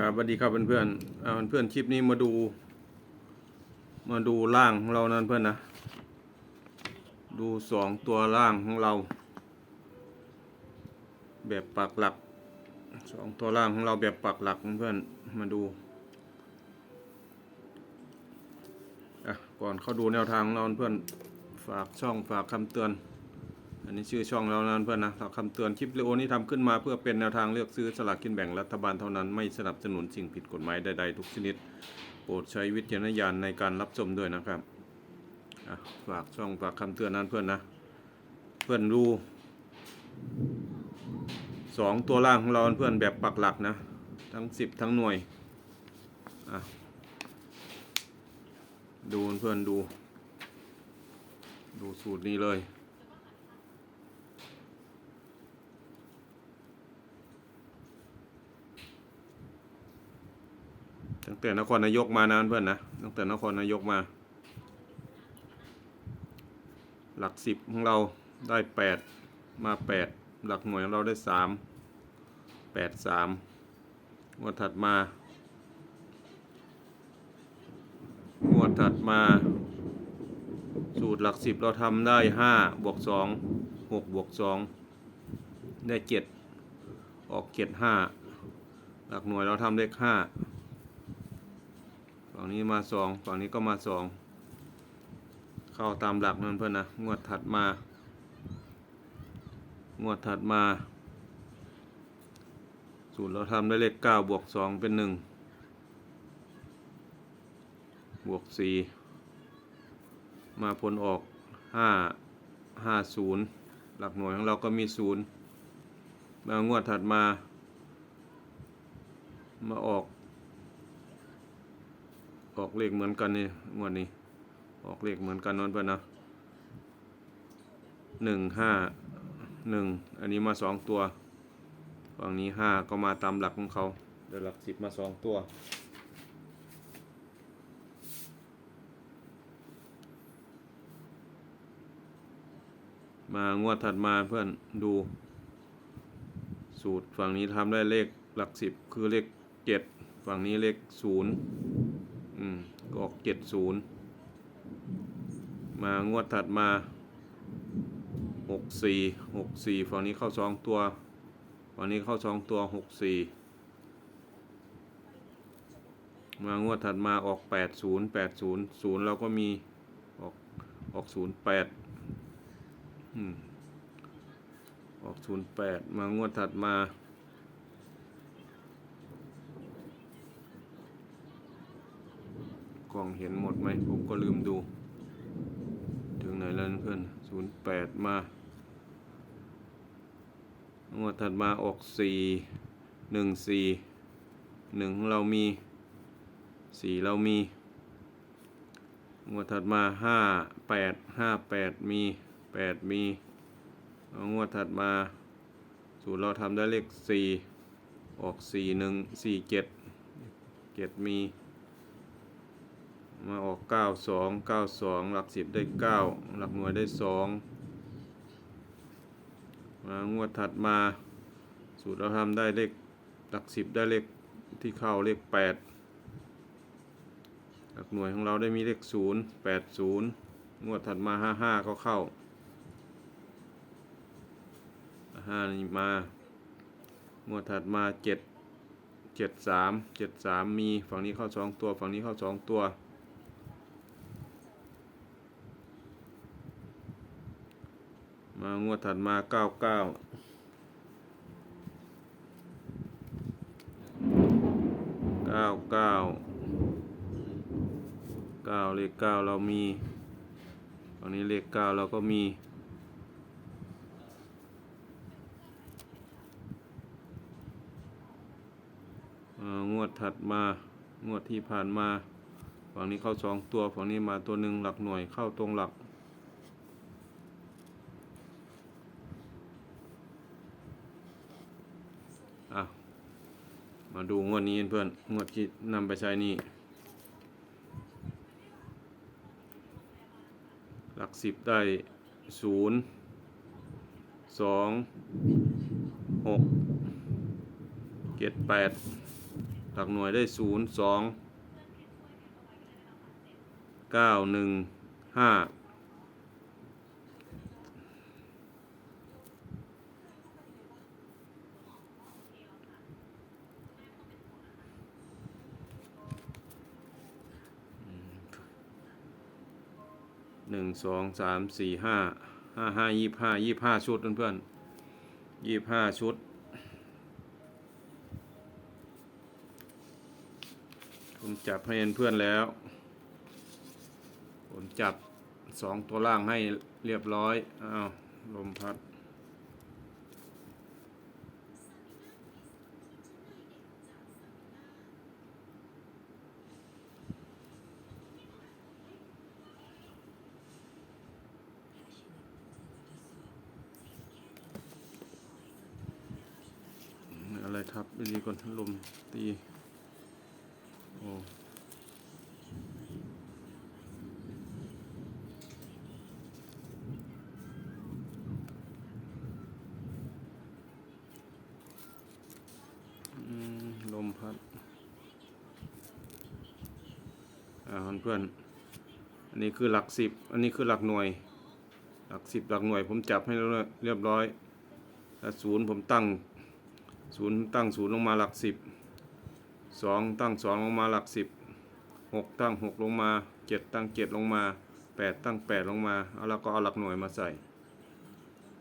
ครับสวัสดีครับเพื่อนๆอ่าเพื่อนคลิปนี้มาดู มาดูร่างของเรานั่นเพื่อนนะ ดูสองตัวร่างของเรา แบบปักหลักสองตัวร่างของเราแบบปักหลักเพื่อนมาดูอะก่อนเข้าดูแนวทางของเราเพื่อนฝากช่องฝากคำเตือน อันนี้ชื่อช่องเรานั้นเพื่อนนะคำเตือนคลิปวิดีโอนี้ทำขึ้นมาเพื่อเป็นแนวทางเลือกซื้อสลากกินแบ่งรัฐบาลเท่านั้นไม่สนับสนุนสิ่งผิดกฎหมายใดๆทุกชนิด โปรดใช้วิจารณญาณในการรับชมด้วยนะครับฝากช่องฝากคำเตือนนั้นเพื่อนนะ เพื่อนดูสองตัวล่างของเราเพื่อนแบบปักหลักนะ ทั้งสิบทั้งหน่วยดูเพื่อนดู ดูสูตรนี้เลย ตั้งแต่นครนายกมานานเพื่อนนะตั้งแต่นครนายกมา หลักสิบของเราได้แปดมาแปดหลักหน่วยของเราได้สามแปดสามงวดถัดมางวดถัดมา สูตรหลักสิบเราทำได้ห้าบวกสองหกบวกสองได้เจ็ดออกเจ็ดห้าหลักหน่วยเราทำเลขห้า ฝั่งนี้มาสองฝั่งนี้ก็มาสองเข้าตามหลักนั่นเพื่อนนะงวดถัดมางวดถัดมาสูตรเราทำได้เลขเก้าบวกสองเป็นหนึ่งบวกสี่มาผลออกห้าห้าศูนย์หลักหน่วยของเราก็มีศูนย์มางวดถัดมา มาออก ออกเลขเหมือนกันนี่งวดนี้ ออกเลขเหมือนกันนั่นเพื่อนนะหนึ่งห้าหนึ่งอันนี้มาสองตัวฝั่งนี้ห้าก็มาตามหลักของเขาเดี๋ยวหลักสิบมาสองตัวมางวดถัดมาเพื่อนดู สูตรฝั่งนี้ทำได้เลขหลักสิบคือเลขเจ็ดฝั่งนี้เลขศูนย์ อืมก็ออกเจ็ดศูนย์มางวดถัดมาหกสี่หกสี่ฝั่งนี้เข้าสองตัวฝั่งนี้เข้าสองตัวหกสี่มางวดถัดมาออกแปดศูนย์แปดศูนย์ศูนย์เราก็มีออกออกศูนย์แปดอืมออกศูนย์แปดมางวดถัดมา ล้องเห็นหมดไหม ผมก็ลืมดู ถึงไหนแล้วเพื่อนศูนย์แปดมางวดถัดมาออกสี่หนึ่งสี่หนึ่งเรามีสี่เรามีงวดถัดมาห้าแปดห้าแปดมีแปดมีงวดถัดมาสูตรเราทำได้เลขสี่ออกสี่หนึ่งสี่เจ็ดเจ็ดมี มาออกเก้าสองเก้าสองหลักสิบได้เก้าหลักหน่วยได้สองมางวดถัดมา สูตรเราทำได้เลขหลักสิบได้เลขที่เข้าเลขแปดหลักหน่วยของเราได้มีเลขศูนย์แปดศูนย์งวดถัดมาห้าห้าก็เข้าห้านี่มา งวดถัดมาเจ็ดเจ็ดสามเจ็ดสามมี ฝั่งนี้เข้าสองตัว ฝั่งนี้เข้าสองตัวางวดถัดมาเก้าเก้าเก้าเก้าเก้าเลขเก้าเรามีตอนนี้เลขเก้าเราก็มีงวดถัดมางวดที่ผ่านมา ฝั่งนี้เข้าสองตัว ฝั่งนี้มาตัวหนึ่งหลักหน่วยเข้าตรงหลัก มาดูงวดนี้เพื่อนงวดที่นำไปใช้นี่หลักสิบได้ศูนย์สองหกเจ็ดแปดหลักหน่วยได้ศูนย์สองเก้าหนึ่งห้า นึ่งสองสามสี่ห้าห้าห้ายี่ห้ายี่ห้าชุดเพื่อนๆยี่ห้าชุด ผมจับให้เพื่อนๆแล้ว ผมจับสองตัวล่างให้เรียบร้อยอ้าวลมพัด อะไรทับดีก่อนลมตีโอ้ลมพัดอ่าเพื่อนอันนี้คือหลักสิบอันนี้คือหลักหน่วย หลักสิบหลักหน่วยผมจับให้เรียบร้อยศูนย์ผมตั้ง ศูนย์ตั้งศูนย์ลงมาหลักสิบสองตั้งสองลงมาหลักสิบหกตั้งหกลงมาเจ็ดตั้งเจ็ดลงมาแปดตั้งแปดลงมาเอาแล้วก็เอาหลักหน่วยมาใส่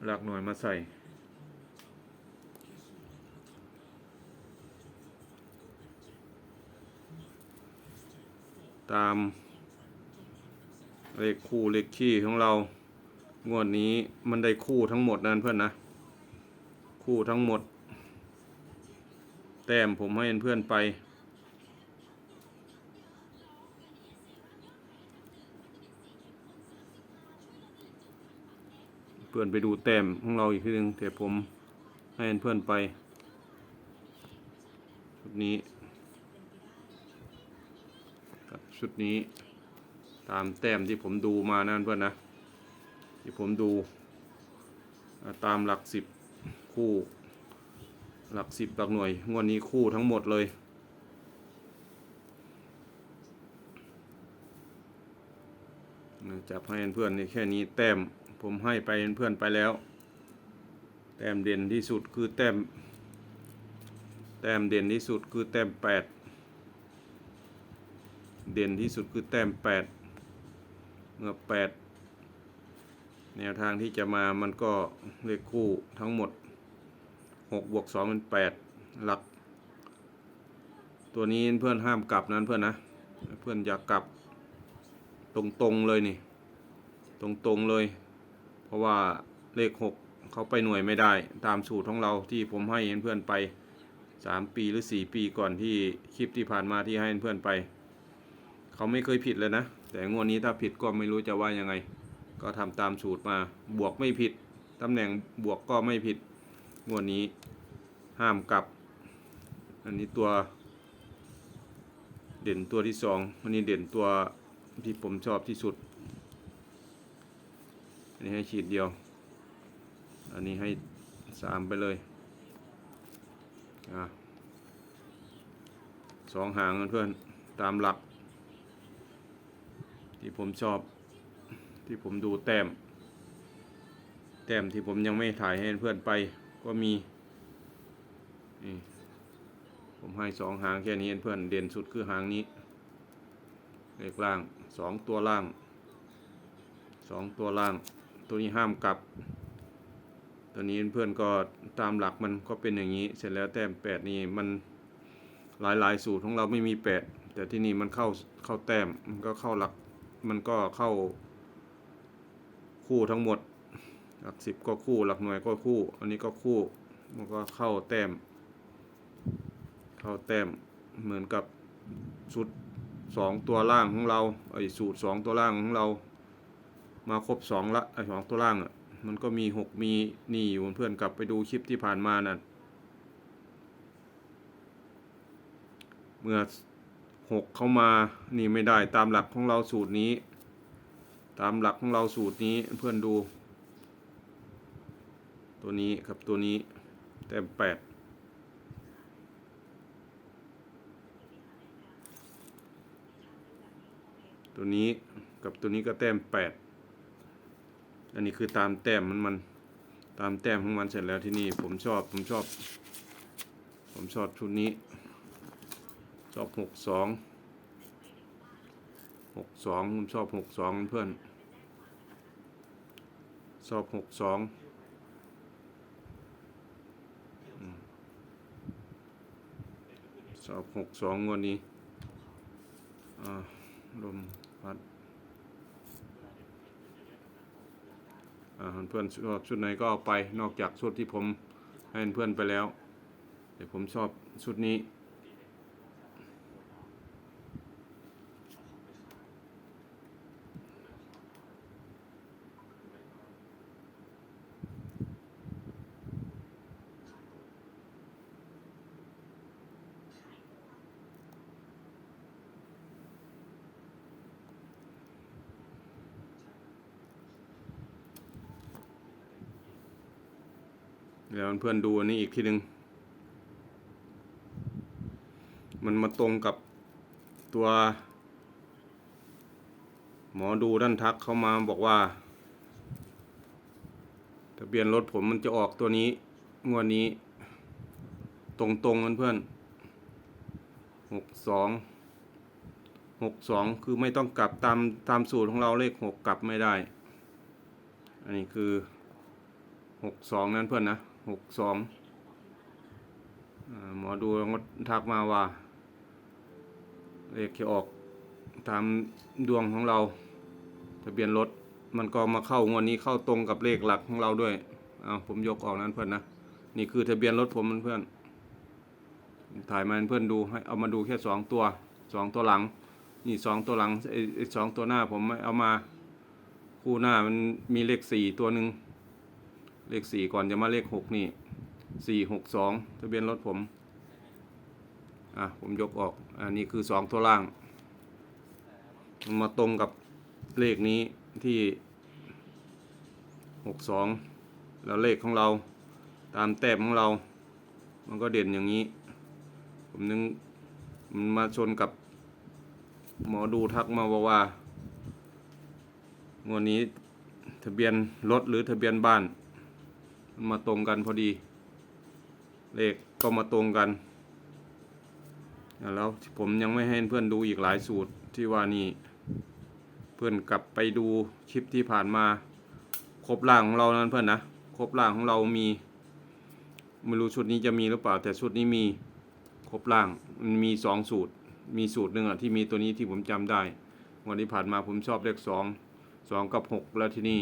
หลักหน่วยมาใส่ตามเลขคู่เลขขี้ของเรา งวดนี้มันได้คู่ทั้งหมดนั่นเพื่อนนะ คู่ทั้งหมด แต้มผมให้เพื่อนไป เพื่อนไปดูแต้มของเราอีกทีหนึงแต่ผมให้เพื่อนไปชุดนี้กับชุดนี้ตามแต้มที่ผมดูมานั่นเพื่อนนะ ที่ผมดูตามหลักสิบคู่ หลักสิบหลักหน่วย งวดนี้คู่ทั้งหมดเลย จับให้เพื่อนนี่แค่นี้แต้มผมให้ไปเพื่อนไปแล้ว แต้มเด่นที่สุดคือแต้ม แต้มเด่นที่สุดคือแต้มแปดเด่นที่สุดคือแต้มแปดเมื่อแปดแนวทางที่จะมามันก็เลขคู่ทั้งหมด หกบวกสองเป็นแปดหลัก ตัวนี้เพื่อนห้ามกลับนั้นเพื่อนนะ เพื่อนอย่ากกลับตรงๆเลยนี่ ตรงๆเลย เพราะว่าเลขหกเขาไปหน่วยไม่ได้ ตามสูตรของเราที่ผมให้เพื่อนไปสามปีหรือสี่ปีก่อนที่คลิปที่ผ่านมาที่ให้เพื่อนไป เขาไม่เคยผิดเลยนะ แต่งวดนี้ถ้าผิดก็ไม่รู้จะว่ายังไง ก็ทำตามสูตรมาบวกไม่ผิดตำแหน่งบวกก็ไม่ผิด งวดนี้ห้ามกลับ อันนี้ตัว เด่นตัวที่สองอันนี้เด่นตัวที่ผมชอบที่สุด อันนี้ให้ขีดเดียว อันนี้ให้สามไปเลยอะสองหางเพื่อนตามหลัก ที่ผมชอบที่ผมดูแต้ม แต้มที่ผมยังไม่ถ่ายให้เพื่อนไป ก็มีนี่ผมให้สองหางแค่นี้เพื่อนเด่นสุดคือหางนี้ เลขล่างสองตัวล่างสองตัวล่าง ตัวนี้ห้ามกลับ ตัวนี้เพื่อนก็ตามหลักมันก็เป็นอย่างนี้ เสร็จแล้วแต้มแปดนี่มันหลายหลายสูตรของเราไม่มีแปดแต่ที่นี่มันเข้าเข้าแต้มมันก็เข้าหลักมันก็เข้าคู่ทั้งหมด หลักสิบก็คู่ หลักหน่วยก็คู่ อันนี้ก็คู่ มันก็เข้าแต้ม เข้าแต้ม เหมือนกับชุดสองตัวล่างของเรา ไอ้สูตรสองตัวล่างของเรา มาครบสองละ ไอ้สองตัวล่างอะ มันก็มีหกมีนี่อยู่เพื่อนกลับไปดูคลิปที่ผ่านมานั่น เมื่อหกเข้ามา นี่ไม่ได้ตามหลักของเราสูตรนี้ ตามหลักของเราสูตรนี้เพื่อนดู ตัวนี้ครับตัวนี้แต้มแปดตัวนี้กับตัวนี้ก็แต้มแปดอันนี้คือตามแต้มมันมันตามแต้มของมันเสร็จแล้วที่นี่ผมชอบผมชอบ ผมชอบชุดนี้ชอบหกสองหกสองผมชอบหกสองเพื่อนชอบหกสอง ชอบหกสองวันนี้ลมพัดเพื่อนชอบชุดไหนก็เอาไปนอกจากชุดที่ผมให้เพื่อนไปแล้วแต่ผมชอบชุดนี้ เดี๋ยวเพื่อนดูอันนี้อีกทีหนึ่งมันมาตรงกับตัว หมอดูด้านทักเข้ามาบอกว่าทะเบียนรถผมมันจะออกตัวนี้ งวดนี้ ตรงตรงเพื่อนหกสองหกสองคือไม่ต้องกลับตามตามสูตรของเราเลขหกกลับไม่ได้ อันนี้คือหกสองนั่นเพื่อนนะ หกสองหมอดูงดทักมาว่าเลขที่ออกตามดวงของเรา ทะเบียนรถมันก็มาเข้างวดนี้เข้าตรงกับเลขหลักของเราด้วยเอาผมยกออกนั้นเพื่อนนะนี่คือทะเบียนรถผมเพื่อนถ่ายมาเพื่อนดูให้เอามาดูแค่สองตัวสองตัวหลัง นี่สองตัวหลังไอ้สองตัวหน้าผมเอามาคู่หน้ามันมีเลขสี่ตัวหนึ่ง เลขสี่ก่อนจะมาเลขหกนี่สี่หกสองทะเบียนรถผม อะ ผมยกออก อันนี้คือสองตัวล่างมันมาตรงกับเลขนี้ที่หกสองแล้วเลขของเราตามแต้มของเรา มันก็เด่นอย่างนี้ ผมนึงมันมาชนกับหมอดูทักมาบอกว่างวดนี้ทะเบียนรถหรือทะเบียนบ้าน มาตรงกันพอดี เลขก็มาตรงกัน แล้วผมยังไม่ให้เพื่อนดูอีกหลายสูตรที่ว่านี่ เพื่อนกลับไปดูคลิปที่ผ่านมา ครบล่างของเรานั้นเพื่อนนะ ครบล่างของเรามีไม่รู้ชุดนี้จะมีหรือเปล่า แต่ชุดนี้มีครบล่างมันมีสองสูตร มีสูตรหนึ่งอะที่มีตัวนี้ที่ผมจำได้ วันที่ผ่านมาผมชอบเลขสองสองกับหกแล้วที่นี่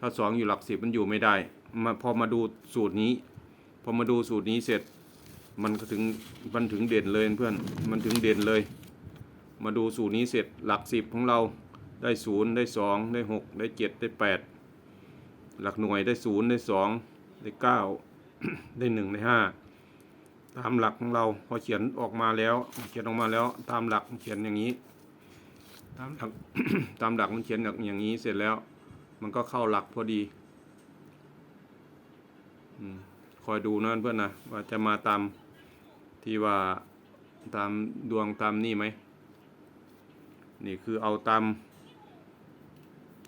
ถ้าสองอยู่หลักสิบมันอยู่ไม่ได้ มาพอมาดูสูตรนี้ พอมาดูสูตรนี้เสร็จ มันก็ถึงมันถึงเด่นเลยเพื่อนมันถึงเด่นเลย มาดูสูตรนี้เสร็จหลักสิบของเราได้ศูนย์ได้สองได้หกได้เจ็ดได้แปดหลักหน่วยได้ศูนย์ได้สองได้เก้าได้หนึ่งได้ห้าตามหลักของเราพอเขียนออกมาแล้ว เขียนออกมาแล้ว ตามหลักเขียนอย่างนี้ ตามหลักตามหลักมันเขียนอย่างนี้เสร็จแล้ว มันก็เข้าหลักพอดีอืม คอยดูนะเพื่อนนะว่าจะมาตามที่ว่าตามดวงตามนี่ไหม นี่คือเอาตาม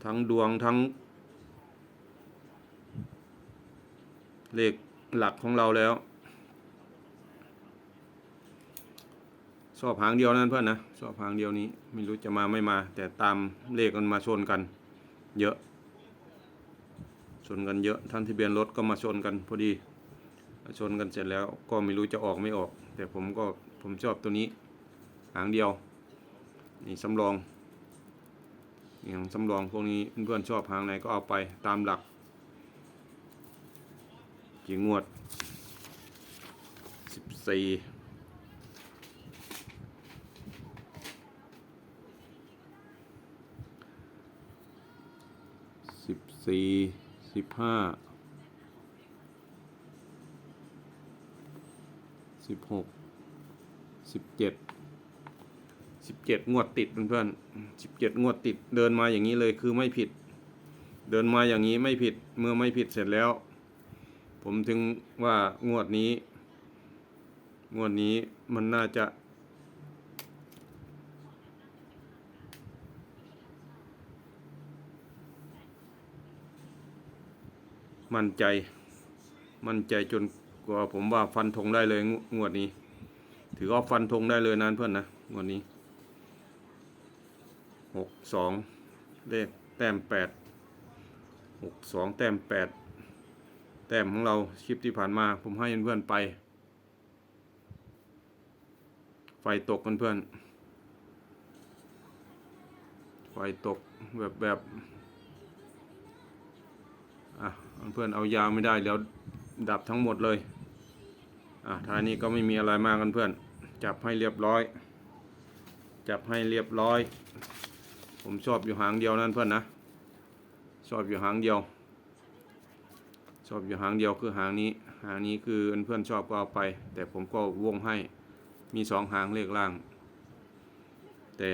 ทั้งดวงทั้ง เลขหลักของเราแล้วชอบหางเดียวนั่นเพื่อนนะชอบหางเดียวนี้ ไม่รู้จะมาไม่มา แต่ตามเลขมันมาชนกัน เยอะ ชนกันเยอะท่านทะเบียนรถก็มาชนกันพอดี ชนกันเสร็จแล้วก็ไม่รู้จะออกไม่ออก แต่ผมก็ผมชอบตัวนี้ หางเดียว นี่สำรองอย่างสำรองพวกนี้เพื่อนๆชอบหางไหนก็เอาไปตามหลักกี่งวดสิบสี่สิบสี่ สิบห้าสิบหกสิบเจ็ดสิบเจ็ดงวดติดเพื่อนๆสิบเจ็ดงวดติดเดินมาอย่างนี้เลยคือไม่ผิด เดินมาอย่างนี้ไม่ผิดเมื่อไม่ผิดเสร็จแล้ว ผมถึงว่างวดนี้ งวดนี้มันน่าจะ มั่นใจ มั่นใจจนกว่าผมว่าฟันธงได้เลยงวดนี้ ถือว่าฟันธงได้เลยนะเพื่อนนะงวดนี้หกสองเลขแต้มแปดหกสองแต้มแปดแต้มของเราคลิปที่ผ่านมา ผมให้เพื่อนไป ไฟตกเพื่อนๆไฟตกแบบแบบ เพื่อนเอายาวไม่ได้เดี๋ยวดับทั้งหมดเลย อะท้ายนี้ก็ไม่มีอะไรมากกันเพื่อน จับให้เรียบร้อย จับให้เรียบร้อย ผมชอบอยู่หางเดียวนั่นเพื่อนนะ ชอบอยู่หางเดียว ชอบอยู่หางเดียวคือหางนี้ หางนี้คือเพื่อนชอบก็เอาไป แต่ผมก็วงให้ มีสองหางเลขล่าง แต่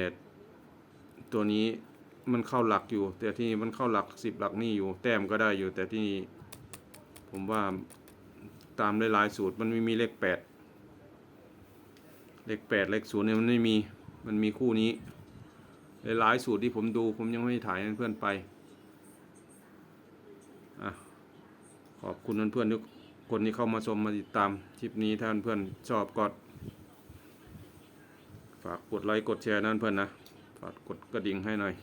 ตัวนี้ มันเข้าหลักอยู่ แต่ที่มันเข้าหลักสิบหลักนี่อยู่ แต้มก็ได้อยู่ แต่ที่นี่ผมว่าตามหลายๆสูตรมันไม่มีเลขแปดเลขแปดเลขศูนย์เนี่ยมันไม่มีมันมีคู่นี้หลายๆสูตรที่ผมดูผมยังไม่ถ่ายให้เพื่อนไปอะขอบคุณเพื่อนๆทุกคนที่เข้ามาชมมาติดตามคลิปนี้ถ้าเพื่อนๆชอบก็ฝากกดไลค์กดแชร์นั่นเพื่อนนะฝากกดกระดิ่งให้หน่อย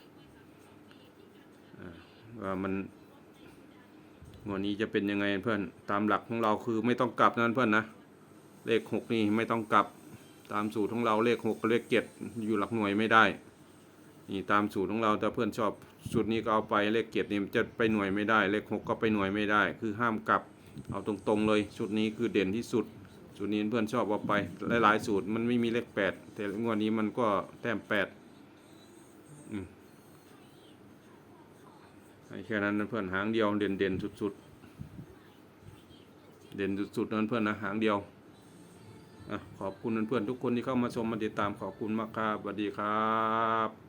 ว่ามันงวดนี้จะเป็นยังไงเพื่อน ตามหลักของเราคือไม่ต้องกลับนั่นเพื่อนนะ เลขหกนี่ไม่ต้องกลับ ตามสูตรของเราเลขหกกับเลขเจ็ดอยู่หลักหน่วยไม่ได้ นี่ตามสูตรของเราแต่เพื่อนชอบสูตรนี้ก็เอาไปเลขเจ็ดนี่จะไปหน่วยไม่ได้ เลขหกก็ไปหน่วยไม่ได้ คือห้ามกลับ เอาตรงๆเลยชุดนี้คือเด่นที่สุดสูตรนี้เพื่อนชอบเอาไปหลายๆสูตรมันไม่มีเลขแปดแต่งวดนี้มันก็แต้มแปดอืมให้ แค่นั้นเพื่อนหางเดียวเด่นเด่นๆสุดๆ เด่นสุดๆนั้นเพื่อนนะหางเดียวอขอบคุณเพื่อนๆทุกคนที่เข้ามาชมมาติดตามขอบคุณมากครับสวัสดีครับ